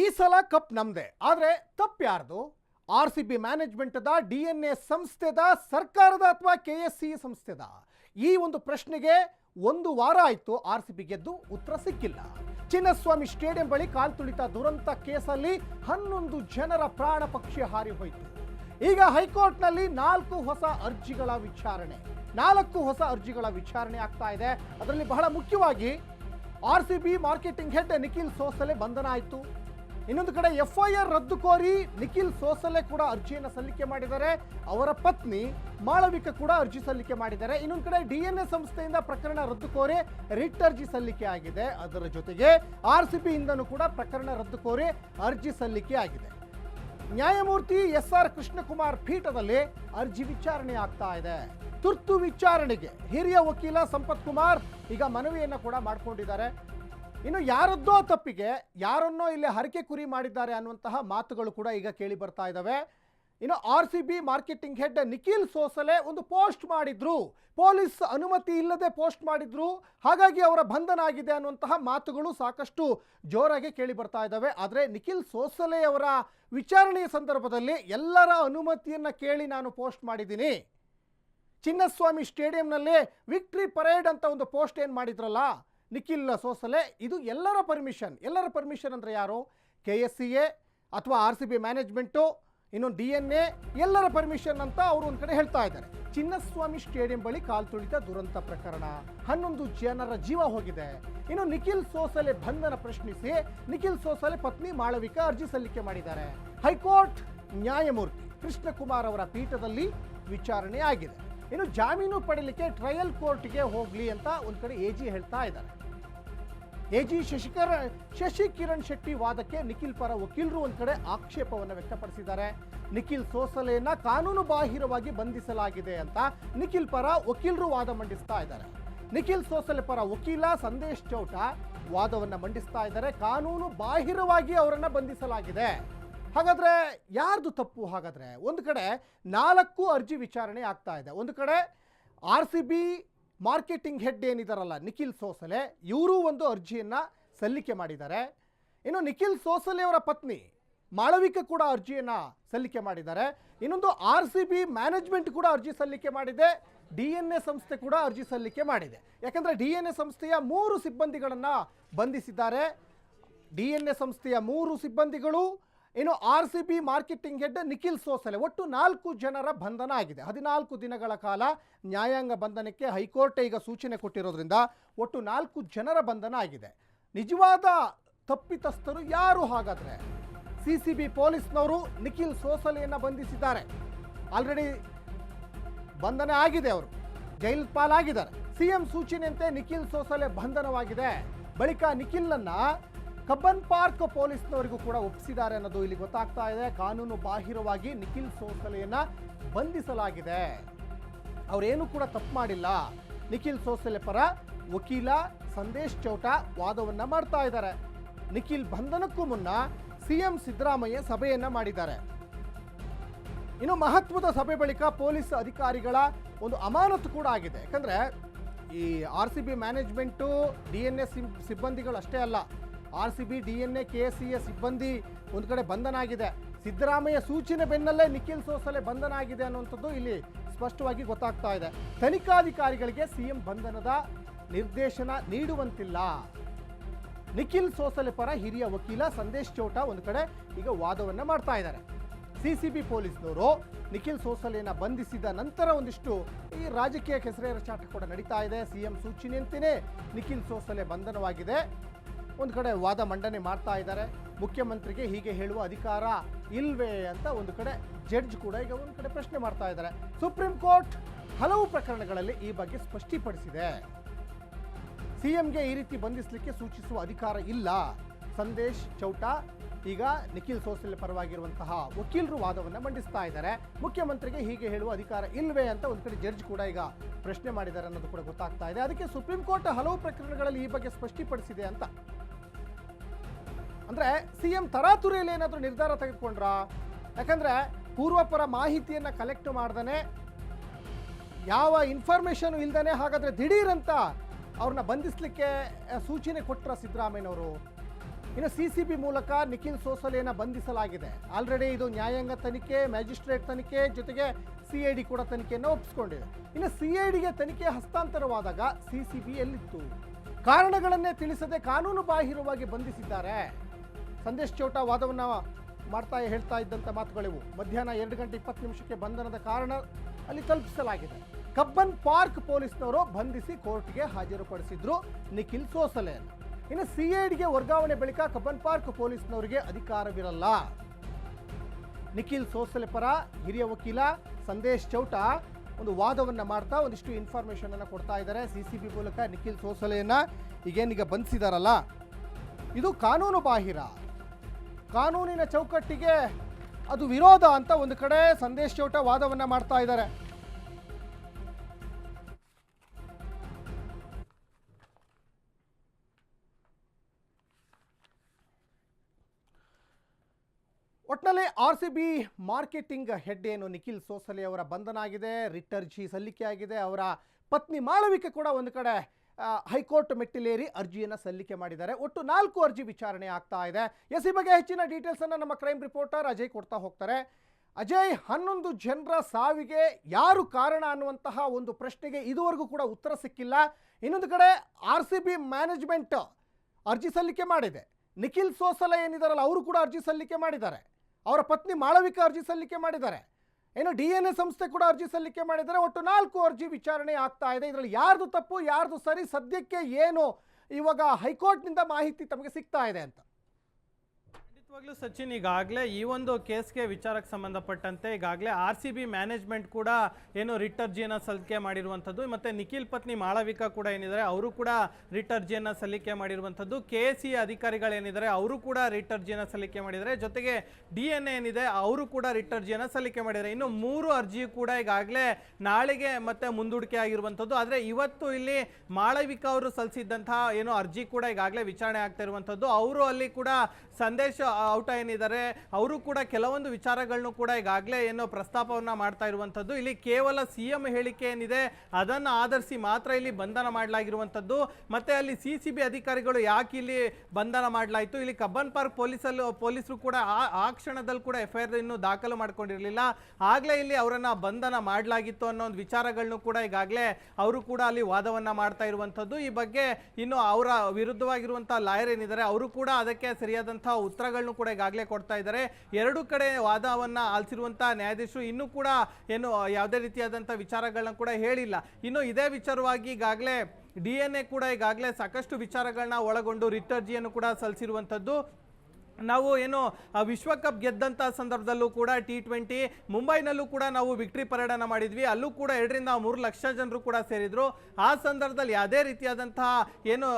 ಈ ಸಲ ಕಪ್ ನಮ್ದೆ. ಆದರೆ ತಪ್ಪು ಯಾರ್ದು? ಆರ್ ಸಿ ಬಿ ಮ್ಯಾನೇಜ್ಮೆಂಟ್ದ, ಡಿ ಎನ್ ಎ ಸಂಸ್ಥೆದ, ಸರ್ಕಾರದ ಅಥವಾ ಕೆ ಎಸ್ ಸಿ ಸಂಸ್ಥೆದ? ಈ ಒಂದು ಪ್ರಶ್ನೆಗೆ ಒಂದು ವಾರ ಆಯ್ತು ಆರ್ ಸಿ ಬಿ ಗೆದ್ದು ಉತ್ತರ ಸಿಕ್ಕಿಲ್ಲ. ಚಿನ್ನಸ್ವಾಮಿ ಸ್ಟೇಡಿಯಂ ಬಳಿ ಕಾಲು ತುಳಿತ ದುರಂತ ಕೇಸಲ್ಲಿ ಹನ್ನೊಂದು ಜನರ ಪ್ರಾಣ ಪಕ್ಷಿ ಹಾರಿ ಹೋಯಿತು. ಈಗ ಹೈಕೋರ್ಟ್ನಲ್ಲಿ ನಾಲ್ಕು ಹೊಸ ಅರ್ಜಿಗಳ ವಿಚಾರಣೆ. ನಾಲ್ಕು ಹೊಸ ಅರ್ಜಿಗಳ ವಿಚಾರಣೆ ಆಗ್ತಾ ಇದೆ. ಅದರಲ್ಲಿ ಬಹಳ ಮುಖ್ಯವಾಗಿ R C B marketing head Nikhil Sosale ಬಂಧನ ಆಯಿತು. ಇನ್ನೊಂದು ಕಡೆ ಎಫ್ ಐ ಆರ್ ರದ್ದು ಕೋರಿ ನಿಖಿಲ್ ಸೋಸಲೆ ಕೂಡ ಅರ್ಜಿಯನ್ನು ಸಲ್ಲಿಕೆ ಮಾಡಿದ್ದಾರೆ. ಅವರ ಪತ್ನಿ ಮಾಳವಿಕ ಕೂಡ ಅರ್ಜಿ ಸಲ್ಲಿಕೆ ಮಾಡಿದ್ದಾರೆ. ಇನ್ನೊಂದು ಕಡೆ ಡಿ ಎನ್ ಎ ಸಂಸ್ಥೆಯಿಂದ ಪ್ರಕರಣ ರದ್ದು ಕೋರಿ ರಿಟ್ ಅರ್ಜಿ ಸಲ್ಲಿಕೆ ಆಗಿದೆ. ಅದರ ಜೊತೆಗೆ ಆರ್ ಸಿ ಇಂದನೂ ಕೂಡ ಪ್ರಕರಣ ರದ್ದು ಕೋರಿ ಅರ್ಜಿ ಸಲ್ಲಿಕೆ ಆಗಿದೆ. ನ್ಯಾಯಮೂರ್ತಿ ಎಸ್ ಆರ್ ಕೃಷ್ಣಕುಮಾರ್ ಪೀಠದಲ್ಲಿ ಅರ್ಜಿ ವಿಚಾರಣೆ ಆಗ್ತಾ ಇದೆ. ತುರ್ತು ವಿಚಾರಣೆಗೆ ಹಿರಿಯ ವಕೀಲ ಸಂಪತ್ ಕುಮಾರ್ ಈಗ ಮನವಿಯನ್ನು ಕೂಡ ಮಾಡ್ಕೊಂಡಿದ್ದಾರೆ. ಇನ್ನು ಯಾರದ್ದೋ ತಪ್ಪಿಗೆ ಯಾರನ್ನೋ ಇಲ್ಲಿ ಹರಕೆ ಕುರಿ ಮಾಡಿದ್ದಾರೆ ಅನ್ನುವಂತಹ ಮಾತುಗಳು ಕೂಡ ಈಗ ಕೇಳಿ ಬರ್ತಾ ಇದ್ದಾವೆ ಇನ್ನು R C B marketing head Nikhil Sosale ಒಂದು ಪೋಸ್ಟ್ ಮಾಡಿದ್ರು. ಪೊಲೀಸ್ ಅನುಮತಿ ಇಲ್ಲದೆ ಪೋಸ್ಟ್ ಮಾಡಿದ್ರು. ಹಾಗಾಗಿ ಅವರ ಬಂಧನ ಆಗಿದೆ ಅನ್ನುವಂತಹ ಮಾತುಗಳು ಸಾಕಷ್ಟು ಜೋರಾಗಿ ಕೇಳಿ ಬರ್ತಾ ಇದ್ದಾವೆ ಆದರೆ ನಿಖಿಲ್ ಸೋಸಲೆ ಅವರ ವಿಚಾರಣೆಯ ಸಂದರ್ಭದಲ್ಲಿ ಎಲ್ಲರ ಅನುಮತಿಯನ್ನು ಕೇಳಿ ನಾನು ಪೋಸ್ಟ್ ಮಾಡಿದ್ದೀನಿ. ಚಿನ್ನಸ್ವಾಮಿ ಸ್ಟೇಡಿಯಂನಲ್ಲಿ ವಿಕ್ಟ್ರಿ ಪರೇಡ್ ಅಂತ ಒಂದು ಪೋಸ್ಟ್ ಏನು ಮಾಡಿದ್ರಲ್ಲ ನಿಖಿಲ್ ಸೋಸಲೆ. ಇದು ಎಲ್ಲರ ಪರ್ಮಿಷನ್ ಎಲ್ಲರ ಪರ್ಮಿಷನ್ ಅಂದರೆ ಯಾರು? ಕೆ ಎಸ್ ಸಿ ಎ ಅಥವಾ ಆರ್ ಸಿ ಬಿ ಮ್ಯಾನೇಜ್ಮೆಂಟು ಇನ್ನೊಂದು ಡಿ ಎನ್ ಎ ಎಲ್ಲರ ಪರ್ಮಿಷನ್ ಅಂತ ಅವರು ಒಂದು ಕಡೆ ಹೇಳ್ತಾ ಇದ್ದಾರೆ. ಚಿನ್ನಸ್ವಾಮಿ ಸ್ಟೇಡಿಯಂ ಬಳಿ ಕಾಲ್ ತುಳಿತ ದುರಂತ ಪ್ರಕರಣ. ಹನ್ನೊಂದು ಜನರ ಜೀವ ಹೋಗಿದೆ. ಇನ್ನು ನಿಖಿಲ್ ಸೋಸಲೆ ಬಂಧನ ಪ್ರಶ್ನಿಸಿ ನಿಖಿಲ್ ಸೋಸಲೆ ಪತ್ನಿ ಮಾಳವಿಕಾ ಅರ್ಜಿ ಸಲ್ಲಿಕೆ ಮಾಡಿದ್ದಾರೆ. ಹೈಕೋರ್ಟ್ ನ್ಯಾಯಮೂರ್ತಿ ಕೃಷ್ಣಕುಮಾರ್ ಅವರ ಪೀಠದಲ್ಲಿ ವಿಚಾರಣೆ ಆಗಿದೆ. ಇನ್ನು ಜಾಮೀನು ಪಡೀಲಿಕ್ಕೆ ಟ್ರಯಲ್ ಕೋರ್ಟ್ಗೆ ಹೋಗ್ಲಿ ಅಂತ ಒಂದು ಕಡೆ ಎ ಜಿ ಹೇಳ್ತಾ ಇದ್ದಾರೆ. ಎ ಜಿ ಶಶಿಕರ ಶಶಿ ಕಿರಣ್ ಶೆಟ್ಟಿ ವಾದಕ್ಕೆ ನಿಖಿಲ್ ಪರ ವಕೀಲರು ಒಂದು ಕಡೆ ಆಕ್ಷೇಪವನ್ನು ವ್ಯಕ್ತಪಡಿಸಿದ್ದಾರೆ. ನಿಖಿಲ್ ಸೋಸಲೆಯನ್ನ ಕಾನೂನು ಬಾಹಿರವಾಗಿ ಬಂಧಿಸಲಾಗಿದೆ ಅಂತ ನಿಖಿಲ್ ಪರ ವಕೀಲರು ವಾದ ಮಂಡಿಸ್ತಾ ಇದ್ದಾರೆ. ನಿಖಿಲ್ ಸೋಸಲೆ ಪರ ವಕೀಲ ಸಂದೇಶ್ ಚೌಟ ವಾದವನ್ನ ಮಂಡಿಸ್ತಾ ಇದ್ದಾರೆ. ಕಾನೂನು ಬಾಹಿರವಾಗಿ ಅವರನ್ನು ಬಂಧಿಸಲಾಗಿದೆ. ಹಾಗಾದ್ರೆ ಯಾರ್ದು ತಪ್ಪು? ಹಾಗಾದ್ರೆ ಒಂದು ಕಡೆ ನಾಲ್ಕು ಅರ್ಜಿ ವಿಚಾರಣೆ ಆಗ್ತಾ ಇದೆ. ಒಂದು ಕಡೆ R C B marketing head ಏನಿದಾರಲ್ಲ, Nikhil Sosale, ಇವರು ಒಂದು ಅರ್ಜಿಯನ್ನ ಸಲ್ಲಿಕೆ ಮಾಡಿದ್ದಾರೆ. ಇನ್ನು ನಿಖಿಲ್ ಸೋಸಲೆ ಅವರ ಪತ್ನಿ ಮಾಳವಿಕ ಕೂಡ ಅರ್ಜಿಯನ್ನ ಸಲ್ಲಿಕೆ ಮಾಡಿದ್ದಾರೆ. ಇನ್ನೊಂದು ಆರ್ ಸಿ ಬಿ ಮ್ಯಾನೇಜ್ಮೆಂಟ್ ಕೂಡ ಅರ್ಜಿ ಸಲ್ಲಿಕೆ ಮಾಡಿದೆ. ಡಿ ಎನ್ ಎ ಸಂಸ್ಥೆ ಕೂಡ ಅರ್ಜಿ ಸಲ್ಲಿಕೆ ಮಾಡಿದೆ. ಯಾಕಂದ್ರೆ ಡಿ ಎನ್ ಎ ಸಂಸ್ಥೆಯ ಮೂರು ಸಿಬ್ಬಂದಿಗಳನ್ನು ಬಂಧಿಸಿದ್ದಾರೆ. ಡಿ ಎನ್ ಎ ಸಂಸ್ಥೆಯ ಮೂರು ಸಿಬ್ಬಂದಿಗಳು ಇನ್ನು R C B marketing head Nikhil Sosale. ಒಟ್ಟು ನಾಲ್ಕು ಜನರ ಬಂಧನ ಆಗಿದೆ. ಹದಿನಾಲ್ಕು ದಿನಗಳ ಕಾಲ ನ್ಯಾಯಾಂಗ ಬಂಧನಕ್ಕೆ ಹೈಕೋರ್ಟ್ ಈಗ ಸೂಚನೆ ಕೊಟ್ಟಿರೋದ್ರಿಂದ ಒಟ್ಟು ನಾಲ್ಕು ಜನರ ಬಂಧನ ಆಗಿದೆ. ನಿಜವಾದ ತಪ್ಪಿತಸ್ಥರು ಯಾರು ಹಾಗಾದರೆ? ಸಿ ಸಿ ಬಿ ಪೊಲೀಸ್ನವರು ನಿಖಿಲ್ ಸೋಸಲೆಯನ್ನು ಬಂಧಿಸಿದ್ದಾರೆ. ಆಲ್ರೆಡಿ ಬಂಧನ ಆಗಿದೆ ಅವರು. ಜೈಲ್ ಪಾಲಾಗಿದ್ದಾರೆ. ಸಿಎಂ ಸೂಚನೆಯಂತೆ ನಿಖಿಲ್ ಸೋಸಲೆ ಬಂಧನವಾಗಿದೆ. ಬಳಿಕ ನಿಖಿಲ್ನನ್ನ ಕಬ್ಬನ್ ಪಾರ್ಕ್ ಪೊಲೀಸ್ನವರಿಗೂ ಕೂಡ ಒಪ್ಪಿಸಿದ್ದಾರೆ ಅನ್ನೋದು ಇಲ್ಲಿ ಗೊತ್ತಾಗ್ತಾ ಇದೆ. ಕಾನೂನು ಬಾಹಿರವಾಗಿ ನಿಖಿಲ್ ಸೋಸಲೆಯನ್ನು ಬಂಧಿಸಲಾಗಿದೆ. ಅವರೇನು ಕೂಡ ತಪ್ಪು ಮಾಡಿಲ್ಲ. ನಿಖಿಲ್ ಸೋಸಲೆ ಪರ ವಕೀಲ ಸಂದೇಶ್ ಚೌಟ ವಾದವನ್ನ ಮಾಡ್ತಾ ಇದ್ದಾರೆ. ನಿಖಿಲ್ ಬಂಧನಕ್ಕೂ ಮುನ್ನ ಸಿಎಂ ಸಿದ್ದರಾಮಯ್ಯ ಸಭೆಯನ್ನ ಮಾಡಿದ್ದಾರೆ. ಇನ್ನು ಮಹತ್ವದ ಸಭೆ ಬಳಿಕ ಪೊಲೀಸ್ ಅಧಿಕಾರಿಗಳ ಒಂದು ಅಮಾನತು ಕೂಡ ಆಗಿದೆ. ಯಾಕಂದ್ರೆ ಈ R C B management, D N S ಸಿಬ್ಬಂದಿಗಳು ಅಷ್ಟೇ ಅಲ್ಲ. R C B D N A K S C A ಸಿಬ್ಬಂದಿ ಒಂದು ಕಡೆ ಬಂಧನ ಆಗಿದೆ ಸಿದ್ದರಾಮಯ್ಯ ಸೂಚನೆ ಬೆನ್ನಲ್ಲೇ ನಿಖಿಲ್ ಸೋಸಲೆ ಬಂಧನ ಆಗಿದೆ ಅನ್ನುವಂಥದ್ದು ಇಲ್ಲಿ ಸ್ಪಷ್ಟವಾಗಿ ಗೊತ್ತಾಗ್ತಾ ಇದೆ. ತನಿಖಾಧಿಕಾರಿಗಳಿಗೆ ಸಿಎಂ ಬಂಧನದ ನಿರ್ದೇಶನ ನೀಡುವಂತಿಲ್ಲ. ನಿಖಿಲ್ ಸೋಸಲೆ ಪರ ಹಿರಿಯ ವಕೀಲ ಸಂದೇಶ್ ಚೌಟ ಒಂದು ಕಡೆ ಈಗ ವಾದವನ್ನು ಮಾಡ್ತಾ ಇದ್ದಾರೆ. ಸಿ ಪೊಲೀಸ್ನವರು ನಿಖಿಲ್ ಸೋಸಲೆಯನ್ನು ಬಂಧಿಸಿದ ನಂತರ ಒಂದಿಷ್ಟು ಈ ರಾಜಕೀಯ ಕೆಸರೇರ ಚಾಟ ಕೂಡ ನಡೀತಾ ಇದೆ. ಸಿಎಂ ಸೂಚನೆಯಂತೆಯೇ ನಿಖಿಲ್ ಸೋಸಲೆ ಬಂಧನವಾಗಿದೆ. ಒಂದು ಕಡೆ ವಾದ ಮಂಡನೆ ಮಾಡ್ತಾ ಇದ್ದಾರೆ. ಮುಖ್ಯಮಂತ್ರಿಗೆ ಹೀಗೆ ಹೇಳುವ ಅಧಿಕಾರ ಇಲ್ವೇ ಅಂತ ಒಂದು ಕಡೆ ಜಡ್ಜ್ ಕೂಡ ಈಗ ಒಂದು ಕಡೆ ಪ್ರಶ್ನೆ ಮಾಡ್ತಾ ಇದ್ದಾರೆ. ಸುಪ್ರೀಂ ಕೋರ್ಟ್ ಹಲವು ಪ್ರಕರಣಗಳಲ್ಲಿ ಈ ಬಗ್ಗೆ ಸ್ಪಷ್ಟೀಪಡಿಸಿದೆ. ಸಿಎಂಗೆ ಈ ರೀತಿ ಬಂಧಿಸಲಿಕ್ಕೆ ಸೂಚಿಸುವ ಅಧಿಕಾರ ಇಲ್ಲ. ಸಂದೇಶ್ ಚೌಟ ಈಗ ನಿಖಿಲ್ ಸೋಸಲೆ ಪರವಾಗಿರುವಂತಹ ವಕೀಲರು ವಾದವನ್ನು ಮಂಡಿಸ್ತಾ ಇದ್ದಾರೆ. ಮುಖ್ಯಮಂತ್ರಿಗೆ ಹೀಗೆ ಹೇಳುವ ಅಧಿಕಾರ ಇಲ್ವೇ ಅಂತ ಒಂದು ಕಡೆ ಜಡ್ಜ್ ಕೂಡ ಈಗ ಪ್ರಶ್ನೆ ಮಾಡಿದ್ದಾರೆ ಅನ್ನೋದು ಕೂಡ ಗೊತ್ತಾಗ್ತಾ ಇದೆ. ಅದಕ್ಕೆ ಸುಪ್ರೀಂ ಕೋರ್ಟ್ ಹಲವು ಪ್ರಕರಣಗಳಲ್ಲಿ ಈ ಬಗ್ಗೆ ಸ್ಪಷ್ಟೀಪಡಿಸಿದೆ ಅಂತ ಅಂದ್ರೆ ಸಿಎಂ ತರಾತುರಿಯಲ್ಲಿ ಏನಾದರೂ ನಿರ್ಧಾರ ತೆಗೆದುಕೊಂಡ್ರಾ? ಯಾಕಂದ್ರೆ ಪೂರ್ವಪರ ಮಾಹಿತಿಯನ್ನ ಕಲೆಕ್ಟ್ ಮಾಡ್ದೇ ಯಾವ ಇನ್ಫಾರ್ಮೇಶನ್ ಇಲ್ದೇ ಹಾಗಾದ್ರೆ ದಿಢೀರಂತ ಅವ್ರನ್ನ ಬಂಧಿಸಲಿಕ್ಕೆ ಸೂಚನೆ ಕೊಟ್ರ ಸಿದ್ದರಾಮಯ್ಯನವರು ಇನ್ನು ಸಿ ಸಿ ಬಿ ಮೂಲಕ ನಿಖಿಲ್ ಸೋಸಲೆಯನ್ನು ಬಂಧಿಸಲಾಗಿದೆ. ಆಲ್ರೆಡಿ ಇದು ನ್ಯಾಯಾಂಗ ತನಿಖೆ ಮ್ಯಾಜಿಸ್ಟ್ರೇಟ್ ತನಿಖೆ, ಜೊತೆಗೆ ಸಿ ಐ ಡಿ ಕೂಡ ತನಿಖೆಯನ್ನು ಒಪ್ಪಿಸ್ಕೊಂಡಿದೆ ಇನ್ನು ಸಿ ಐ ಡಿಗೆ ತನಿಖೆ ಹಸ್ತಾಂತರವಾದಾಗ ಸಿ ಸಿ ಬಿ ಎಲ್ಲಿತ್ತು? ಕಾರಣಗಳನ್ನೇ ತಿಳಿಸದೆ ಕಾನೂನು ಬಾಹಿರವಾಗಿ ಬಂಧಿಸಿದ್ದಾರೆ. ಸಂದೇಶ್ ಚೌಟ ವಾದವನ್ನು ಮಾಡ್ತಾ ಹೇಳ್ತಾ ಇದ್ದಂಥ ಮಾತುಗಳಿವು. ಮಧ್ಯಾಹ್ನ ಎರಡು ಗಂಟೆ ಇಪ್ಪತ್ತು ನಿಮಿಷಕ್ಕೆ ಬಂಧನದ ಕಾರಣ ಅಲ್ಲಿ ತಲುಪಿಸಲಾಗಿದೆ. ಕಬ್ಬನ್ ಪಾರ್ಕ್ ಪೊಲೀಸ್ನವರು ಬಂಧಿಸಿ ಕೋರ್ಟ್ಗೆ ಹಾಜರುಪಡಿಸಿದ್ರು ನಿಖಿಲ್ ಸೋಸಲೆ ಇನ್ನು ಸಿಐಡಿಗೆ ವರ್ಗಾವಣೆ ಬಳಿಕ ಕಬ್ಬನ್ ಪಾರ್ಕ್ ಪೊಲೀಸ್ನವರಿಗೆ ಅಧಿಕಾರವಿರಲ್ಲ. ನಿಖಿಲ್ ಸೋಸಲೆ ಪರ ಹಿರಿಯ ವಕೀಲ ಸಂದೇಶ್ ಚೌಟ ಒಂದು ವಾದವನ್ನು ಮಾಡ್ತಾ ಒಂದಿಷ್ಟು ಇನ್ಫಾರ್ಮೇಷನ್ ಅನ್ನು ಕೊಡ್ತಾ ಇದ್ದಾರೆ. ಸಿ ಸಿ ಬಿ ಮೂಲಕ ನಿಖಿಲ್ ಸೋಸಲೆಯನ್ನ ಈಗೇನೀಗ ಬಂಧಿಸಿದಾರಲ್ಲ? ಇದು ಕಾನೂನು ಬಾಹಿರ. ಕಾನೂನಿನ ಚೌಕಟ್ಟಿಗೆ ಅದು ವಿರೋಧ ಅಂತ ಒಂದು ಕಡೆ ಸಂದೇಶ್ ಚೌಟ ವಾದವನ್ನ ಮಾಡ್ತಾ ಇದ್ದಾರೆ. ಒಟ್ಟಿನಲ್ಲಿ R C B marketing head ಏನು ನಿಖಿಲ್ ಸೋಸಲೆ ಅವರ ಬಂಧನ ಆಗಿದೆ ರಿಟ್ ಅರ್ಜಿ ಸಲ್ಲಿಕೆ ಆಗಿದೆ, ಅವರ ಪತ್ನಿ ಮಾಳವಿಕೆ ಕೂಡ ಒಂದು ಕಡೆ ಹೈಕೋರ್ಟ್ ಮೆಟ್ಟಿಲೇರಿ ಅರ್ಜಿಯನ್ನು ಸಲ್ಲಿಕೆ ಮಾಡಿದ್ದಾರೆ. ಒಟ್ಟು ನಾಲ್ಕು ಅರ್ಜಿ ವಿಚಾರಣೆ ಆಗ್ತಾ ಇದೆ. ಎಸ್, ಈ ಬಗ್ಗೆ ಹೆಚ್ಚಿನ ಡೀಟೇಲ್ಸ್ ಅನ್ನ ನಮ್ಮ ಕ್ರೈಮ್ ರಿಪೋರ್ಟರ್ ಅಜಯ್ ಕೊಡ್ತಾ ಹೋಗ್ತಾರೆ. ಅಜಯ್, ಹನ್ನೊಂದು ಜನರ ಸಾವಿಗೆ ಯಾರು ಕಾರಣ ಅನ್ನುವಂತಹ ಒಂದು ಪ್ರಶ್ನೆಗೆ ಇದುವರೆಗೂ ಕೂಡ ಉತ್ತರ ಸಿಕ್ಕಿಲ್ಲ. ಇನ್ನೊಂದು ಕಡೆ ಆರ್ ಸಿ ಬಿ ಮ್ಯಾನೇಜ್ಮೆಂಟ್ ಅರ್ಜಿ ಸಲ್ಲಿಕೆ ಮಾಡಿದೆ. ನಿಖಿಲ್ ಸೋಸಲ ಏನಿದಾರಲ್ಲ, ಅವರು ಕೂಡ ಅರ್ಜಿ ಸಲ್ಲಿಕೆ ಮಾಡಿದ್ದಾರೆ. ಅವರ ಪತ್ನಿ ಮಾಳವಿಕಾ ಅರ್ಜಿ ಸಲ್ಲಿಕೆ ಮಾಡಿದ್ದಾರೆ. ಏನು ಡಿ ಎನ್ ಎ ಸಂಸ್ಥೆ ಕೂಡ ಅರ್ಜಿ ಸಲ್ಲಿಕೆ ಮಾಡಿದರೆ ಒಟ್ಟು ನಾಲ್ಕು ಅರ್ಜಿ ವಿಚಾರಣೆ ಆಗ್ತಾ ಇದೆ. ಇದರಲ್ಲಿ ಯಾರ್ದು ತಪ್ಪು, ಯಾರ್ದು ಸರಿ, ಸದ್ಯಕ್ಕೆ ಏನು ಇವಾಗ ಹೈಕೋರ್ಟ್ನಿಂದ ಮಾಹಿತಿ ತಮಗೆ ಸಿಗ್ತಾ ಇದೆ ಅಂತ. ಖಂಡಿತವಾಗ್ಲೂ ಸಚಿನ್, ಈಗಾಗಲೇ ಈ ಒಂದು ಕೇಸ್ಗೆ ವಿಚಾರಕ್ಕೆ ಸಂಬಂಧಪಟ್ಟಂತೆ ಈಗಾಗಲೇ ಆರ್ ಸಿ ಬಿ ಮ್ಯಾನೇಜ್ಮೆಂಟ್ ಕೂಡ ಏನು ರಿಟ್ ಅರ್ಜಿಯನ್ನು ಸಲ್ಲಿಕೆ ಮಾಡಿರುವಂಥದ್ದು. ಮತ್ತು ನಿಖಿಲ್ ಪತ್ನಿ ಮಾಳವಿಕಾ ಕೂಡ ಏನಿದ್ದಾರೆ, ಅವರು ಕೂಡ ರಿಟ್ ಅರ್ಜಿಯನ್ನು ಸಲ್ಲಿಕೆ ಮಾಡಿರುವಂಥದ್ದು. ಕೆ ಎ ಸಿ ಅಧಿಕಾರಿಗಳೇನಿದ್ದಾರೆ, ಅವರು ಕೂಡ ರಿಟ್ ಅರ್ಜಿಯನ್ನು ಸಲ್ಲಿಕೆ ಮಾಡಿದ್ದಾರೆ. ಜೊತೆಗೆ ಡಿ ಎನ್ ಏನಿದೆ, ಅವರು ಕೂಡ ರಿಟ್ ಅರ್ಜಿಯನ್ನು ಸಲ್ಲಿಕೆ ಮಾಡಿದ್ದಾರೆ. ಇನ್ನು ಮೂರು ಅರ್ಜಿ ಕೂಡ ಈಗಾಗಲೇ ನಾಳೆಗೆ ಮತ್ತೆ ಮುಂದೂಡಿಕೆ ಆಗಿರುವಂಥದ್ದು. ಆದರೆ ಇವತ್ತು ಇಲ್ಲಿ ಮಾಳವಿಕಾ ಅವರು ಸಲ್ಲಿಸಿದ್ದಂತಹ ಏನು ಅರ್ಜಿ ಕೂಡ ಈಗಾಗಲೇ ವಿಚಾರಣೆ ಆಗ್ತಾ ಇರುವಂಥದ್ದು. ಅವರು ಅಲ್ಲಿ ಕೂಡ ಸಂದೇಶ ಔಟ ಏನಿದ್ದಾರೆ, ಅವರು ಕೂಡ ಕೆಲವೊಂದು ವಿಚಾರಗಳನ್ನು ಕೂಡ ಈಗಾಗಲೇ ಏನೋ ಪ್ರಸ್ತಾಪವನ್ನು ಮಾಡ್ತಾ ಇರುವಂಥದ್ದು. ಇಲ್ಲಿ ಕೇವಲ ಸಿ ಎಂ ಹೇಳಿಕೆ ಏನಿದೆ, ಅದನ್ನು ಆಧರಿಸಿ ಮಾತ್ರ ಇಲ್ಲಿ ಬಂಧನ ಮಾಡಲಾಗಿರುವಂಥದ್ದು. ಮತ್ತೆ ಅಲ್ಲಿ ಸಿ ಸಿ ಬಿ ಅಧಿಕಾರಿಗಳು ಯಾಕೆ ಇಲ್ಲಿ ಬಂಧನ ಮಾಡಲಾಯಿತು? ಇಲ್ಲಿ ಕಬ್ಬನ್ ಪಾರ್ಕ್ ಪೊಲೀಸಲ್ಲಿ, ಪೊಲೀಸರು ಕೂಡ ಆ ಕ್ಷಣದಲ್ಲಿ ಕೂಡ ಎಫ್ ಐ ಆರ್ ಇನ್ನು ದಾಖಲು ಮಾಡ್ಕೊಂಡಿರಲಿಲ್ಲ. ಆಗಲೇ ಇಲ್ಲಿ ಅವರನ್ನು ಬಂಧನ ಮಾಡಲಾಗಿತ್ತು ಅನ್ನೋ ಒಂದು ವಿಚಾರಗಳನ್ನು ಕೂಡ ಈಗಾಗಲೇ ಅವರು ಕೂಡ ಅಲ್ಲಿ ವಾದವನ್ನು ಮಾಡ್ತಾ ಇರುವಂಥದ್ದು. ಈ ಬಗ್ಗೆ ಇನ್ನು ಅವರ ವಿರುದ್ಧವಾಗಿರುವಂಥ ಲಾಯರ್ ಏನಿದ್ದಾರೆ, ಅವರು ಕೂಡ ಅದಕ್ಕೆ ಸರಿಯಾದಂತಹ ಉತ್ತರಗಳನ್ನು ಕೂಡ ಈಗಾಗಲೇ ಕೊಡ್ತಾ ಇದ್ದಾರೆ. ಎರಡು ಕಡೆ ವಾದವನ್ನು ಆಲಿಸಿರುವಂತಹ ನ್ಯಾಯಾಧೀಶರು ಇನ್ನೂ ಕೂಡ ಏನು, ಯಾವುದೇ ರೀತಿಯಾದಂತಹ ವಿಚಾರಗಳನ್ನ ಕೂಡ ಹೇಳಿಲ್ಲ. ಇನ್ನು ಇದೇ ವಿಚಾರವಾಗಿ ಈಗಾಗಲೇ ಡಿ ಎನ್ ಎ ಕೂಡ ಈಗಾಗಲೇ ಸಾಕಷ್ಟು ವಿಚಾರಗಳನ್ನ ಒಳಗೊಂಡು ರಿಟರ್ಜಿಯನ್ನು ಕೂಡ ಸಲ್ಲಿಸಿರುವಂಥದ್ದು. ನಾವು ಏನು ವಿಶ್ವಕಪ್ ಗೆದ್ದಂಥ ಸಂದರ್ಭದಲ್ಲೂ ಕೂಡ ಟಿ ಟ್ವೆಂಟಿ ಮುಂಬೈನಲ್ಲೂ ಕೂಡ ನಾವು ವಿಕ್ಟ್ರಿ ಪರೇಡನ್ನು ಮಾಡಿದ್ವಿ. ಅಲ್ಲೂ ಕೂಡ ಎರಡರಿಂದ ಮೂರು ಲಕ್ಷ ಜನರು ಕೂಡ ಸೇರಿದ್ರು. ಆ ಸಂದರ್ಭದಲ್ಲಿ ಯಾವುದೇ ರೀತಿಯಾದಂತಹ ಏನು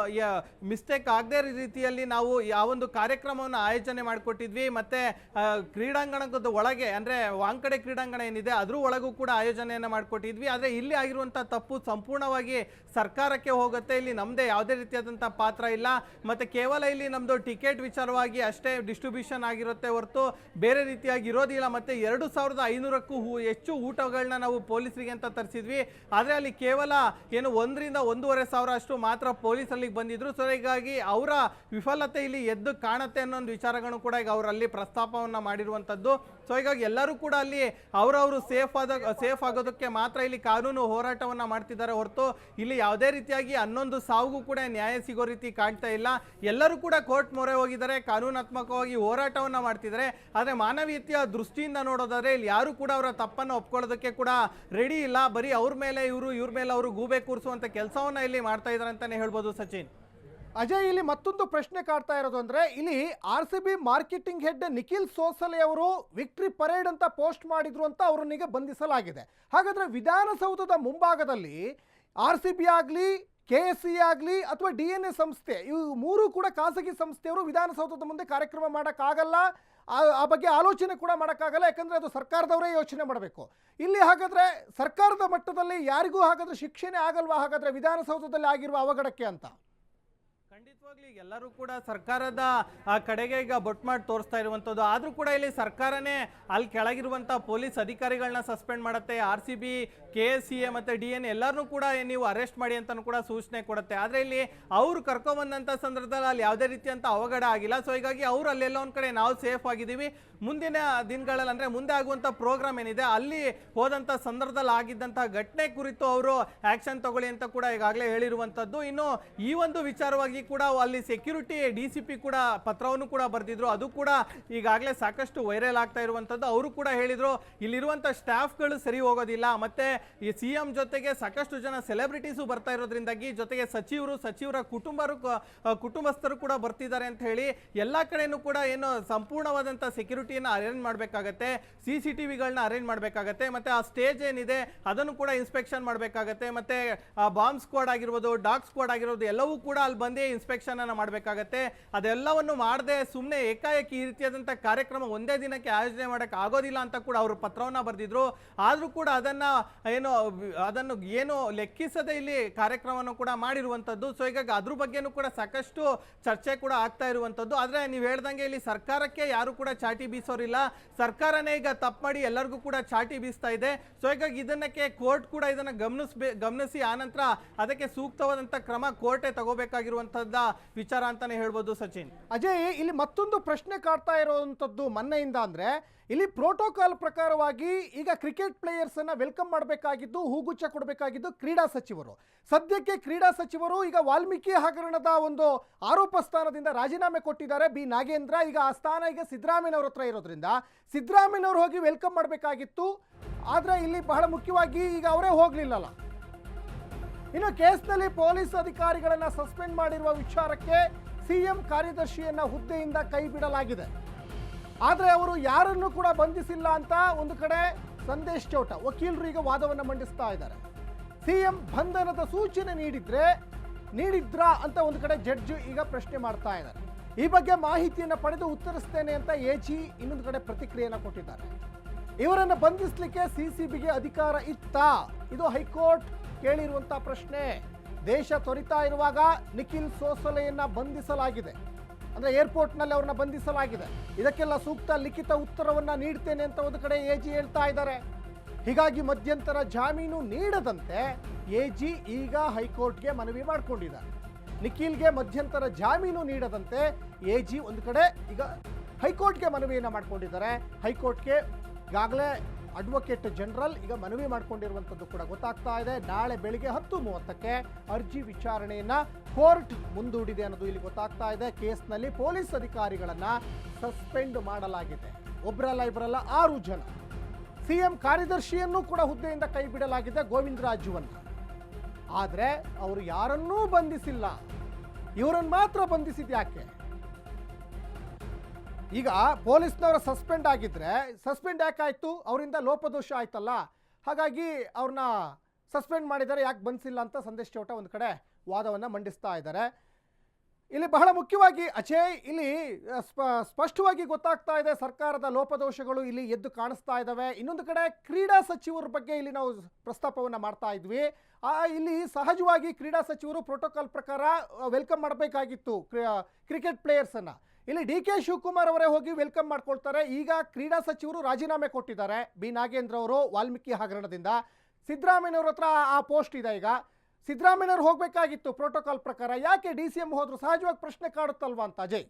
ಮಿಸ್ಟೇಕ್ ಆಗದೇ ರೀತಿಯಲ್ಲಿ ನಾವು ಯಾವೊಂದು ಕಾರ್ಯಕ್ರಮವನ್ನು ಆಯೋಜನೆ ಮಾಡಿಕೊಟ್ಟಿದ್ವಿ. ಮತ್ತೆ ಆ, ಕ್ರೀಡಾಂಗಣದ ಒಳಗೆ ಅಂದರೆ ವಾಂಕಡೆ ಕ್ರೀಡಾಂಗಣ ಏನಿದೆ ಅದ್ರ ಒಳಗೂ ಕೂಡ ಆಯೋಜನೆಯನ್ನು ಮಾಡಿಕೊಟ್ಟಿದ್ವಿ. ಆದರೆ ಇಲ್ಲಿ ಆಗಿರುವಂಥ ತಪ್ಪು ಸಂಪೂರ್ಣವಾಗಿ ಸರ್ಕಾರಕ್ಕೆ ಹೋಗುತ್ತೆ. ಇಲ್ಲಿ ನಮ್ಮದೇ ಯಾವುದೇ ರೀತಿಯಾದಂಥ ಪಾತ್ರ ಇಲ್ಲ. ಮತ್ತೆ ಕೇವಲ ಇಲ್ಲಿ ನಮ್ಮದು ಟಿಕೆಟ್ ವಿಚಾರವಾಗಿ ಅಷ್ಟೇ ಡಿಸ್ಟ್ರಿಬ್ಯೂಷನ್ ಆಗಿರುತ್ತೆ ಹೊರತು ಬೇರೆ ರೀತಿಯಾಗಿ ಇರೋದಿಲ್ಲ. ಮತ್ತೆ ಎರಡು ಸಾವಿರದ ಐನೂರಕ್ಕೂ ಹೆಚ್ಚು ಊಟಗಳನ್ನ ನಾವು ಪೊಲೀಸರಿಗೆ ಅಂತ ತರಿಸಿದ್ವಿ. ಆದರೆ ಅಲ್ಲಿ ಕೇವಲ ಏನು ಒಂದರಿಂದ ಒಂದೂವರೆ ಸಾವಿರ ಅಷ್ಟು ಮಾತ್ರ ಪೊಲೀಸ್ ಅಲ್ಲಿಗೆ ಬಂದಿದ್ರು. ಸೊ ಹೀಗಾಗಿ ಅವರ ವಿಫಲತೆ ಇಲ್ಲಿ ಎದ್ದು ಕಾಣುತ್ತೆ ಅನ್ನೋ ಒಂದು ವಿಚಾರಗಳನ್ನು ಕೂಡ ಈಗ ಅವರಲ್ಲಿ ಪ್ರಸ್ತಾಪವನ್ನು ಮಾಡಿರುವಂಥದ್ದು. ಸೊ ಹೀಗಾಗಿ ಎಲ್ಲರೂ ಕೂಡ ಅಲ್ಲಿ ಅವರವರು ಸೇಫ್ ಆದ ಸೇಫ್ ಆಗೋದಕ್ಕೆ ಮಾತ್ರ ಇಲ್ಲಿ ಕಾನೂನು ಹೋರಾಟವನ್ನ ಮಾಡ್ತಿದ್ದಾರೆ ಹೊರತು ಇಲ್ಲಿ ಯಾವುದೇ ರೀತಿಯಾಗಿ ಹನ್ನೊಂದು ಸಾವಿಗೂ ಕೂಡ ನ್ಯಾಯ ಸಿಗೋ ರೀತಿ ಕಾಣ್ತಾ ಇಲ್ಲ. ಎಲ್ಲರೂ ಕೂಡ ಕೋರ್ಟ್ ಮೊರೆ ಹೋಗಿದ್ದಾರೆ. ಕಾನೂನಾತ್ಮಕವಾಗಿ ಹೋರಾಟವನ್ನ ಮಾಡ್ತಿದ್ದಾರೆ ಆದರೆ ಮಾನವೀಯತೆಯ ದೃಷ್ಟಿಯಿಂದ ನೋಡೋದಾದ್ರೆ ಇಲ್ಲಿ ಯಾರು ಕೂಡ ಅವರ ತಪ್ಪನ್ನು ಒಪ್ಕೊಳ್ಳೋದಕ್ಕೆ ಕೂಡ ರೆಡಿ ಇಲ್ಲ. ಬರೀ ಅವ್ರ ಮೇಲೆ ಇವರು, ಇವ್ರ ಮೇಲೆ ಅವರು ಗೂಬೆ ಕೂರಿಸುವಂಥ ಕೆಲಸವನ್ನ ಇಲ್ಲಿ ಮಾಡ್ತಾ ಇದ್ದಾರೆ ಅಂತಾನೆ ಹೇಳ್ಬೋದು ಸಚಿನ್. ಅಜಯ್, ಇಲ್ಲಿ ಮತ್ತೊಂದು ಪ್ರಶ್ನೆ ಕಾಡ್ತಾ ಇರೋದು ಅಂದ್ರೆ, ಇಲ್ಲಿ R C B marketing head Nikhil Sosale ಅವರು ವಿಕ್ಟ್ರಿ ಪರೇಡ್ ಅಂತ ಪೋಸ್ಟ್ ಮಾಡಿದ್ರು ಅಂತ ಅವರೊಂದಿಗೆ ಬಂಧಿಸಲಾಗಿದೆ. ಹಾಗಾದ್ರೆ ವಿಧಾನಸೌಧದ ಮುಂಭಾಗದಲ್ಲಿ ಆರ್ ಸಿ ಬಿ ಆಗಲಿ ಕೆ ಎಸ್ ಸಿ ಆಗಲಿ ಅಥವಾ ಡಿ ಎನ್ ಎ ಸಂಸ್ಥೆ, ಇವು ಮೂರು ಕೂಡ ಖಾಸಗಿ ಸಂಸ್ಥೆಯವರು ವಿಧಾನಸೌಧದ ಮುಂದೆ ಕಾರ್ಯಕ್ರಮ ಮಾಡೋಕ್ಕಾಗಲ್ಲ. ಆ- ಬಗ್ಗೆ ಆಲೋಚನೆ ಕೂಡ ಮಾಡೋಕ್ಕಾಗಲ್ಲ, ಯಾಕಂದರೆ ಅದು ಸರ್ಕಾರದವರೇ ಯೋಚನೆ ಮಾಡಬೇಕು. ಇಲ್ಲಿ ಹಾಗಾದರೆ ಸರ್ಕಾರದ ಮಟ್ಟದಲ್ಲಿ ಯಾರಿಗೂ ಹಾಗಾದರೆ ಶಿಕ್ಷೆನೇ ಆಗಲ್ವಾ? ಹಾಗಾದರೆ ವಿಧಾನಸೌಧದಲ್ಲಿ ಆಗಿರುವ ಅವಘಡಕ್ಕೆ ಅಂತ. ಖಂಡಿತವಾಗ್ಲೂ ಎಲ್ಲರೂ ಕೂಡ ಸರ್ಕಾರದ ಕಡೆಗೆ ಈಗ ಬೊಟ್ ಮಾಡಿ ತೋರಿಸ್ತಾ ಇರುವಂಥದ್ದು. ಆದರೂ ಕೂಡ ಇಲ್ಲಿ ಸರ್ಕಾರನೇ ಅಲ್ಲಿ ಕೆಳಗಿರುವಂಥ ಪೊಲೀಸ್ ಅಧಿಕಾರಿಗಳನ್ನ ಸಸ್ಪೆಂಡ್ ಮಾಡುತ್ತೆ. R C B, K S C A ಮತ್ತು ಡಿ ಎನ್ ಎಲ್ಲರನ್ನೂ ಕೂಡ ನೀವು ಅರೆಸ್ಟ್ ಮಾಡಿ ಅಂತಲೂ ಕೂಡ ಸೂಚನೆ ಕೊಡುತ್ತೆ. ಆದರೆ ಇಲ್ಲಿ ಅವರು ಕರ್ಕೊಂಬಂದಂಥ ಸಂದರ್ಭದಲ್ಲಿ ಅಲ್ಲಿ ಯಾವುದೇ ರೀತಿಯಂಥ ಅವಘಡ ಆಗಿಲ್ಲ. ಸೊ ಹೀಗಾಗಿ ಅವರು ಅಲ್ಲೆಲ್ಲ ಒಂದು ಕಡೆ ನಾವು ಸೇಫ್ ಆಗಿದ್ದೀವಿ. ಮುಂದಿನ ದಿನಗಳಲ್ಲಿ ಅಂದರೆ ಮುಂದೆ ಆಗುವಂಥ ಪ್ರೋಗ್ರಾಮ್ ಏನಿದೆ, ಅಲ್ಲಿ ಹೋದಂಥ ಸಂದರ್ಭದಲ್ಲಿ ಆಗಿದ್ದಂಥ ಘಟನೆ ಕುರಿತು ಅವರು ಆ್ಯಕ್ಷನ್ ತಗೊಳ್ಳಿ ಅಂತ ಕೂಡ ಈಗಾಗಲೇ ಹೇಳಿರುವಂಥದ್ದು. ಇನ್ನು ಈ ಒಂದು ವಿಚಾರವಾಗಿ ಕೂಡ ಅಲ್ಲಿ ಸೆಕ್ಯೂರಿಟಿ ಡಿ ಸಿ ಪಿ ಕೂಡ ಪತ್ರವನ್ನು ಕೂಡ ಬರೆದಿದ್ರು. ಅದು ಕೂಡ ಈಗಾಗಲೇ ಸಾಕಷ್ಟು ವೈರಲ್ ಆಗ್ತಾ ಇರುವಂಥದ್ದು ಅವರು ಕೂಡ ಹೇಳಿದರು ಇಲ್ಲಿರುವಂಥ ಸ್ಟಾಫ್ಗಳು ಸರಿ ಹೋಗೋದಿಲ್ಲ. ಮತ್ತೆ ಈ ಸಿ ಎಂ ಜೊತೆಗೆ ಸಾಕಷ್ಟು ಜನ ಸೆಲೆಬ್ರಿಟೀಸು ಬರ್ತಾ ಇರೋದ್ರಿಂದಾಗಿ ಜೊತೆಗೆ ಸಚಿವರು, ಸಚಿವರ ಕುಟುಂಬರು ಕುಟುಂಬಸ್ಥರು ಕೂಡ ಬರ್ತಿದ್ದಾರೆ ಅಂತ ಹೇಳಿ ಎಲ್ಲ ಕಡೆಯೂ ಕೂಡ ಏನು ಸಂಪೂರ್ಣವಾದಂಥ ಸೆಕ್ಯೂರಿಟಿಯನ್ನು ಅರೇಂಜ್ ಮಾಡಬೇಕಾಗತ್ತೆ. ಸಿ ಸಿ ಟಿ ವಿಗಳನ್ನ ಅರೇಂಜ್ ಮಾಡಬೇಕಾಗತ್ತೆ. ಮತ್ತೆ ಆ ಸ್ಟೇಜ್ ಏನಿದೆ ಅದನ್ನು ಕೂಡ ಇನ್ಸ್ಪೆಕ್ಷನ್ ಮಾಡಬೇಕಾಗತ್ತೆ. ಮತ್ತೆ ಬಾಂಬ್ ಸ್ಕ್ವಾಡ್ ಆಗಿರ್ಬೋದು ಡಾಗ್ ಸ್ಕ್ವಾಡ್ ಆಗಿರೋದು ಎಲ್ಲವೂ ಕೂಡ ಅಲ್ಲಿ ಬಂದೇ ಇನ್ಸ್ಪೆಕ್ಷನ್ ಅನ್ನ ಮಾಡಬೇಕಾಗತ್ತೆ. ಅದೆಲ್ಲವನ್ನು ಮಾಡದೆ ಸುಮ್ಮನೆ ಏಕಾಏಕಿ ಈ ರೀತಿಯಾದಂಥ ಕಾರ್ಯಕ್ರಮ ಒಂದೇ ದಿನಕ್ಕೆ ಆಯೋಜನೆ ಮಾಡಕ್ಕೆ ಆಗೋದಿಲ್ಲ ಅಂತ ಕೂಡ ಅವರು ಪತ್ರವನ್ನ ಬರೆದಿದ್ರು. ಆದರೂ ಕೂಡ ಅದನ್ನ ಏನು, ಅದನ್ನು ಏನು ಲೆಕ್ಕಿಸದೆ ಇಲ್ಲಿ ಕಾರ್ಯಕ್ರಮವನ್ನು ಕೂಡ ಮಾಡಿರುವಂಥದ್ದು ಸೊ ಹೀಗಾಗಿ ಅದ್ರ ಬಗ್ಗೆನೂ ಕೂಡ ಸಾಕಷ್ಟು ಚರ್ಚೆ ಕೂಡ ಆಗ್ತಾ ಇರುವಂಥದ್ದು ಆದರೆ ನೀವು ಹೇಳ್ದಂಗೆ ಇಲ್ಲಿ ಸರ್ಕಾರಕ್ಕೆ ಯಾರು ಕೂಡ ಚಾಟಿ ಬೀಸೋರಿಲ್ಲ. ಸರ್ಕಾರನೇ ಈಗ ತಪ್ಪು ಮಾಡಿ ಎಲ್ಲರಿಗೂ ಕೂಡ ಚಾಟಿ ಬೀಸ್ತಾ ಇದೆ. ಸೊ ಹೀಗಾಗಿ ಇದನ್ನಕ್ಕೆ ಕೋರ್ಟ್ ಕೂಡ ಇದನ್ನ ಗಮನಿಸ್ಬೇ, ಗಮನಿಸಿ ಆನಂತರ ಅದಕ್ಕೆ ಸೂಕ್ತವಾದಂಥ ಕ್ರಮ ಕೋರ್ಟೇ ತಗೋಬೇಕಾಗಿರುವಂಥದ್ದ ವಿಚಾರ ಅಂತಾನೆ ಹೇಳ್ಬೋದು ಸಚಿನ್. ಅಜಯ್, ಇಲ್ಲಿ ಮತ್ತೊಂದು ಪ್ರಶ್ನೆ ಕಾಡ್ತಾ ಇರುವಂತದ್ದು ಮೊನ್ನೆಯಿಂದ ಅಂದ್ರೆ, ಇಲ್ಲಿ ಪ್ರೋಟೋಕಾಲ್ ಪ್ರಕಾರವಾಗಿ ಈಗ ಕ್ರಿಕೆಟ್ ಪ್ಲೇಯರ್ಸ್ ಅನ್ನ ವೆಲ್ಕಮ್ ಮಾಡಬೇಕಾಗಿದ್ದು ಹೂಗುಚ್ಚ ಕೊಡಬೇಕಾಗಿದ್ದು ಕ್ರೀಡಾ ಸಚಿವರು. ಸದ್ಯಕ್ಕೆ ಕ್ರೀಡಾ ಸಚಿವರು ಈಗ ವಾಲ್ಮೀಕಿ ಹಗರಣದ ಒಂದು ಆರೋಪ ಸ್ಥಾನದಿಂದ ರಾಜೀನಾಮೆ ಕೊಟ್ಟಿದ್ದಾರೆ. ಬಿ. ನಾಗೇಂದ್ರ, ಈಗ ಆ ಸ್ಥಾನ ಈಗ ಸಿದ್ದರಾಮಯ್ಯನವ್ರ ಹತ್ರ ಇರೋದ್ರಿಂದ, ಸಿದ್ದರಾಮಯ್ಯನವ್ರು ಹೋಗಿ ವೆಲ್ಕಮ್ ಮಾಡಬೇಕಾಗಿತ್ತು. ಆದರೆ ಇಲ್ಲಿ ಬಹಳ ಮುಖ್ಯವಾಗಿ ಈಗ ಅವರೇ ಹೋಗ್ಲಿಲ್ಲಲ್ಲ. ಇನ್ನು ಕೇಸ್ನಲ್ಲಿ ಪೊಲೀಸ್ ಅಧಿಕಾರಿಗಳನ್ನ ಸಸ್ಪೆಂಡ್ ಮಾಡಿರುವ ವಿಚಾರಕ್ಕೆ ಸಿಎಂ ಕಾರ್ಯದರ್ಶಿಯನ್ನ ಹುದ್ದೆಯಿಂದ ಕೈ ಬಿಡಲಾಗಿದೆ. ಆದರೆ ಅವರು ಯಾರನ್ನು ಕೂಡ ಬಂಧಿಸಿಲ್ಲ ಅಂತ ಒಂದು ಕಡೆ ಸಂದೇಶ್ ಚೌಟ ವಕೀಲರು ಈಗ ವಾದವನ್ನು ಮಂಡಿಸ್ತಾ ಇದ್ದಾರೆ. ಸಿಎಂ ಬಂಧನದ ಸೂಚನೆ ನೀಡಿದ್ರೆ ನೀಡಿದ್ರಾ ಅಂತ ಒಂದು ಕಡೆ ಜಡ್ಜ್ ಈಗ ಪ್ರಶ್ನೆ ಮಾಡ್ತಾ ಇದ್ದಾರೆ. ಈ ಬಗ್ಗೆ ಮಾಹಿತಿಯನ್ನು ಪಡೆದು ಉತ್ತರಿಸ್ತೇನೆ ಅಂತ ಎ ಜಿ ಇನ್ನೊಂದು ಕಡೆ ಪ್ರತಿಕ್ರಿಯೆಯನ್ನು ಕೊಟ್ಟಿದ್ದಾರೆ. ಇವರನ್ನು ಬಂಧಿಸಲಿಕ್ಕೆ ಸಿಸಿಬಿಗೆ ಅಧಿಕಾರ ಇತ್ತಾ? ಇದು ಹೈಕೋರ್ಟ್ ಕೇಳಿರುವಂತ ಪ್ರಶ್ನೆ, ದೇಶ ತೊರಿತಾ ಇರುವಾಗ ನಿಖಿಲ್ ಸೋಸಲೆಯನ್ನ ಬಂಧಿಸಲಾಗಿದೆ. ಅಂದ್ರೆ ಏರ್ಪೋರ್ಟ್ನಲ್ಲಿ ಅವ್ರನ್ನ ಬಂಧಿಸಲಾಗಿದೆ. ಇದಕ್ಕೆಲ್ಲ ಸೂಕ್ತ ಲಿಖಿತ ಉತ್ತರವನ್ನ ನೀಡ್ತೇನೆ ಅಂತ ಒಂದು ಕಡೆ ಎಜಿ ಹೇಳ್ತಾ ಇದ್ದಾರೆ. ಹೀಗಾಗಿ ಮಧ್ಯಂತರ ಜಾಮೀನು ನೀಡದಂತೆ ಎಜಿ ಈಗ ಹೈಕೋರ್ಟ್ಗೆ ಮನವಿ ಮಾಡಿಕೊಂಡಿದ್ದಾರೆ. ನಿಖಿಲ್ಗೆ ಮಧ್ಯಂತರ ಜಾಮೀನು ನೀಡದಂತೆ ಎಜಿ ಒಂದು ಕಡೆ ಈಗ ಹೈಕೋರ್ಟ್ಗೆ ಮನವಿಯನ್ನು ಮಾಡಿಕೊಂಡಿದ್ದಾರೆ. ಹೈಕೋರ್ಟ್ಗೆ ಈಗಾಗಲೇ ಅಡ್ವೊಕೇಟ್ ಜನರಲ್ ಈಗ ಮನವಿ ಮಾಡಿಕೊಂಡಿರುವಂಥದ್ದು ಕೂಡ ಗೊತ್ತಾಗ್ತಾ ಇದೆ. ನಾಳೆ ಬೆಳಿಗ್ಗೆ ಹತ್ತು ಮೂವತ್ತಕ್ಕೆ ಅರ್ಜಿ ವಿಚಾರಣೆಯನ್ನು ಕೋರ್ಟ್ ಮುಂದೂಡಿದೆ ಅನ್ನೋದು ಇಲ್ಲಿ ಗೊತ್ತಾಗ್ತಾ ಇದೆ. ಕೇಸ್ನಲ್ಲಿ ಪೊಲೀಸ್ ಅಧಿಕಾರಿಗಳನ್ನ ಸಸ್ಪೆಂಡ್ ಮಾಡಲಾಗಿದೆ. ಒಬ್ಬರಲ್ಲ ಇಬ್ಬರಲ್ಲ ಆರು ಜನ. ಸಿಎಂ ಕಾರ್ಯದರ್ಶಿಯನ್ನು ಕೂಡ ಹುದ್ದೆಯಿಂದ ಕೈ ಬಿಡಲಾಗಿದೆ ಗೋವಿಂದ ರಾಜುವನ್ನು. ಆದರೆ ಅವರು ಯಾರನ್ನೂ ಬಂಧಿಸಿಲ್ಲ. ಇವರನ್ನು ಮಾತ್ರ ಬಂಧಿಸಿದ ಯಾಕೆ ಈಗ ಪೊಲೀಸ್ನವರ ಸಸ್ಪೆಂಡ್ ಆಗಿದ್ರೆ ಸಸ್ಪೆಂಡ್ ಯಾಕಾಯ್ತು? ಅವರಿಂದ ಲೋಪದೋಷ ಆಯ್ತಲ್ಲ? ಹಾಗಾಗಿ ಅವ್ರನ್ನ ಸಸ್ಪೆಂಡ್ ಮಾಡಿದ್ದಾರೆ ಯಾಕೆ ಬನ್ಸಿಲ್ಲ ಅಂತ ಸಂದೇಶ್ ಚೌಟ ಒಂದು ಕಡೆ ವಾದವನ್ನು ಮಂಡಿಸ್ತಾ ಇದ್ದಾರೆ ಇಲ್ಲಿ ಬಹಳ ಮುಖ್ಯವಾಗಿ ಅಜಯ್ ಇಲ್ಲಿ ಸ್ಪ, ಸ್ಪಷ್ಟವಾಗಿ ಗೊತ್ತಾಗ್ತಾ ಇದೆ ಸರ್ಕಾರದ ಲೋಪದೋಷಗಳು ಇಲ್ಲಿ ಎದ್ದು ಕಾಣಿಸ್ತಾ ಇದ್ದಾವೆ ಇನ್ನೊಂದು ಕಡೆ ಕ್ರೀಡಾ ಸಚಿವರ ಬಗ್ಗೆ ಇಲ್ಲಿ ನಾವು ಪ್ರಸ್ತಾಪವನ್ನು ಮಾಡ್ತಾ ಇದ್ವಿ. ಆ, ಇಲ್ಲಿ ಸಹಜವಾಗಿ ಕ್ರೀಡಾ ಸಚಿವರು ಪ್ರೋಟೋಕಾಲ್ ಪ್ರಕಾರ ವೆಲ್ಕಮ್ ಮಾಡಬೇಕಾಗಿತ್ತು ಕ್ರಿಕೆಟ್ ಪ್ಲೇಯರ್ಸನ್ನು ಇಲ್ಲಿ ಡಿ ಕೆ ಶಿವಕುಮಾರ್ ಅವರೇ ಹೋಗಿ ವೆಲ್ಕಮ್ ಮಾಡ್ಕೊಳ್ತಾರೆ. ಈಗ ಕ್ರೀಡಾ ಸಚಿವರು ರಾಜೀನಾಮೆ ಕೊಟ್ಟಿದ್ದಾರೆ. ಬಿ ನಾಗೇಂದ್ರ ಅವರು ವಾಲ್ಮೀಕಿ ಹಗರಣದಿಂದ. ಸಿದ್ದರಾಮಯ್ಯನವ್ರ ಹತ್ರ ಆ ಪೋಸ್ಟ್ ಇದೆ ಈಗ. ಸಿದ್ದರಾಮಯ್ಯವ್ರು ಹೋಗಬೇಕಾಗಿತ್ತು ಪ್ರೋಟೋಕಾಲ್ ಪ್ರಕಾರ. ಯಾಕೆ ಡಿ ಸಿ ಎಂ ಹೋದ್ರು? ಸಹಜವಾಗಿ ಪ್ರಶ್ನೆ ಕಾಡುತ್ತಲ್ವಾ ಅಂತ? ಅಜಯ್.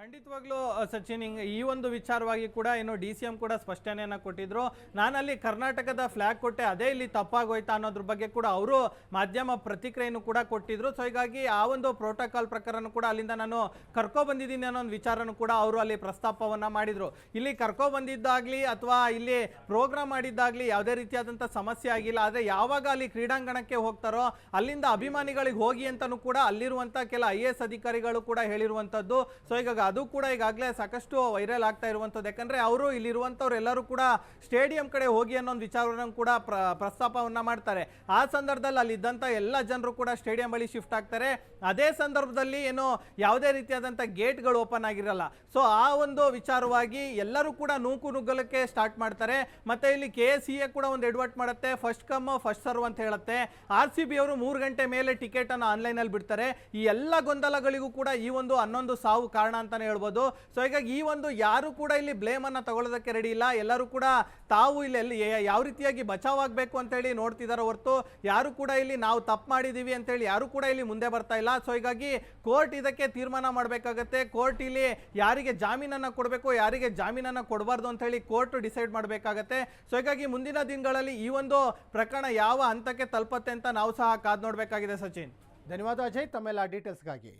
ಖಂಡಿತವಾಗ್ಲೂ ಸಚಿನ್, ಹಿಂಗ್ ಈ ಒಂದು ವಿಚಾರವಾಗಿ ಕೂಡ ಏನು ಡಿ ಸಿ ಎಂ ಕೂಡ ಸ್ಪಷ್ಟನೆಯನ್ನ ಕೊಟ್ಟಿದ್ರು. ನಾನಲ್ಲಿ ಕರ್ನಾಟಕದ ಫ್ಲಾಗ್ ಕೊಟ್ಟೆ, ಅದೇ ಇಲ್ಲಿ ತಪ್ಪಾಗೋಯ್ತಾ ಅನ್ನೋದ್ರ ಬಗ್ಗೆ ಕೂಡ ಅವರು ಮಾಧ್ಯಮ ಪ್ರತಿಕ್ರಿಯೆಯನ್ನು ಕೂಡ ಕೊಟ್ಟಿದ್ರು. ಸೊ ಹೀಗಾಗಿ ಆ ಒಂದು ಪ್ರೋಟೋಕಾಲ್ ಪ್ರಕಾರನೂ ಕೂಡ ಅಲ್ಲಿಂದ ನಾನು ಕರ್ಕೊ ಬಂದಿದ್ದೀನಿ ಅನ್ನೋ ಒಂದು ವಿಚಾರನೂ ಕೂಡ ಅವರು ಅಲ್ಲಿ ಪ್ರಸ್ತಾಪವನ್ನ ಮಾಡಿದ್ರು. ಇಲ್ಲಿ ಕರ್ಕೊ ಬಂದಿದ್ದಾಗ್ಲಿ ಅಥವಾ ಇಲ್ಲಿ ಪ್ರೋಗ್ರಾಮ್ ಮಾಡಿದ್ದಾಗ್ಲಿ ಯಾವುದೇ ರೀತಿಯಾದಂಥ ಸಮಸ್ಯೆ ಆಗಿಲ್ಲ. ಆದರೆ ಯಾವಾಗ ಅಲ್ಲಿ ಕ್ರೀಡಾಂಗಣಕ್ಕೆ ಹೋಗ್ತಾರೋ, ಅಲ್ಲಿಂದ ಅಭಿಮಾನಿಗಳಿಗೆ ಹೋಗಿ ಅಂತಲೂ ಕೂಡ ಅಲ್ಲಿರುವಂಥ ಕೆಲ ಐ ಅಧಿಕಾರಿಗಳು ಕೂಡ ಹೇಳಿರುವಂಥದ್ದು. ಸೊ ಈಗ ಅದು ಕೂಡ ಈಗಾಗಲೇ ಸಾಕಷ್ಟು ವೈರಲ್ ಆಗ್ತಾ ಇರುವಂಥದ್ದು. ಯಾಕಂದರೆ ಅವರು ಇಲ್ಲಿರುವಂಥವ್ರು ಎಲ್ಲರೂ ಕೂಡ ಸ್ಟೇಡಿಯಂ ಕಡೆ ಹೋಗಿ ಅನ್ನೋ ಒಂದು ವಿಚಾರವನ್ನು ಕೂಡ ಪ್ರ, ಪ್ರಸ್ತಾಪವನ್ನು ಮಾಡ್ತಾರೆ. ಆ ಸಂದರ್ಭದಲ್ಲಿ ಅಲ್ಲಿದ್ದಂಥ ಎಲ್ಲ ಜನರು ಕೂಡ ಸ್ಟೇಡಿಯಂ ಬಳಿ ಶಿಫ್ಟ್ ಆಗ್ತಾರೆ. ಅದೇ ಸಂದರ್ಭದಲ್ಲಿ ಏನು ಯಾವುದೇ ರೀತಿಯಾದಂಥ ಗೇಟ್ಗಳು ಓಪನ್ ಆಗಿರಲ್ಲ. ಸೊ, ಆ ಒಂದು ವಿಚಾರವಾಗಿ ಎಲ್ಲರೂ ಕೂಡ ನೂಕು ನುಗ್ಗಲಕ್ಕೆ ಸ್ಟಾರ್ಟ್ ಮಾಡ್ತಾರೆ. ಮತ್ತೆ ಇಲ್ಲಿ ಕೆ ಎಸ್ ಕೂಡ ಒಂದು ಎಡ್ವರ್ಟ್ ಮಾಡುತ್ತೆ. ಫಸ್ಟ್ ಕಮ್, ಫಸ್ಟ್ ಸರ್ವ್ ಅಂತ ಹೇಳುತ್ತೆ. ಆರ್ ಸಿ ಬಿ ಅವರು ಮೂರು ಗಂಟೆ ಮೇಲೆ ಟಿಕೆಟ್ ಅನ್ನು ಆನ್ಲೈನ್ ಅಲ್ಲಿ ಬಿಡ್ತಾರೆ. ಈ ಎಲ್ಲ ಗೊಂದಲಗಳಿಗೂ ಕೂಡ ಈ ಒಂದು ಹನ್ನೊಂದು ಸಾವು ಕಾರಣ ಅಂತಾನೆ ಹೇಳ್ಬೋದು. ಸೊ ಹೀಗಾಗಿ ಈ ಒಂದು ಯಾರು ಕೂಡ ಇಲ್ಲಿ ಬ್ಲೇಮ್ ಅನ್ನ ತಗೊಳ್ಳೋದಕ್ಕೆ ರೆಡಿ ಇಲ್ಲ. ಎಲ್ಲರೂ ಕೂಡ ತಾವು ಇಲ್ಲಿ ಯಾವ ರೀತಿಯಾಗಿ ಬಚಾವ್ ಆಗ್ಬೇಕು ಅಂತೇಳಿ ನೋಡ್ತಿದ್ದಾರೆ ಹೊರತು. ಯಾರು ಕೂಡ ಇಲ್ಲಿ ನಾವು ತಪ್ಪು ಮಾಡಿದೀವಿ ಅಂತೇಳಿ ಯಾರು ಕೂಡ ಇಲ್ಲಿ ಮುಂದೆ ಬರ್ತಾ ಇಲ್ಲ. ಸೊ ಹೀಗಾಗಿ ಕೋರ್ಟ್ ಇದಕ್ಕೆ ತೀರ್ಮಾನ ಮಾಡಬೇಕಾಗತ್ತೆ. ಕೋರ್ಟ್ ಇಲ್ಲಿ ಯಾರಿಗೆ ಜಾಮೀನನ್ನ ಕೊಡಬೇಕು, ಯಾರಿಗೆ ಜಾಮೀನನ್ನ ಕೊಡಬಾರ್ದು ಅಂತ ಹೇಳಿ ಕೋರ್ಟ್ ಡಿಸೈಡ್ ಮಾಡಬೇಕಾಗತ್ತೆ. ಸೊ ಹೀಗಾಗಿ ಮುಂದಿನ ದಿನಗಳಲ್ಲಿ ಈ ಒಂದು ಪ್ರಕರಣ ಯಾವ ಹಂತಕ್ಕೆ ತಲುಪತ್ತೆ ಅಂತ ನಾವು ಸಹ ಕಾದ್ ನೋಡಬೇಕಾಗಿದೆ ಸಚಿನ್. ಧನ್ಯವಾದ ಅಜಯ್. ತಮ್ಮೆಲ್ಲ ಡೀಟೇಲ್ಸ್ಗಾಗಿ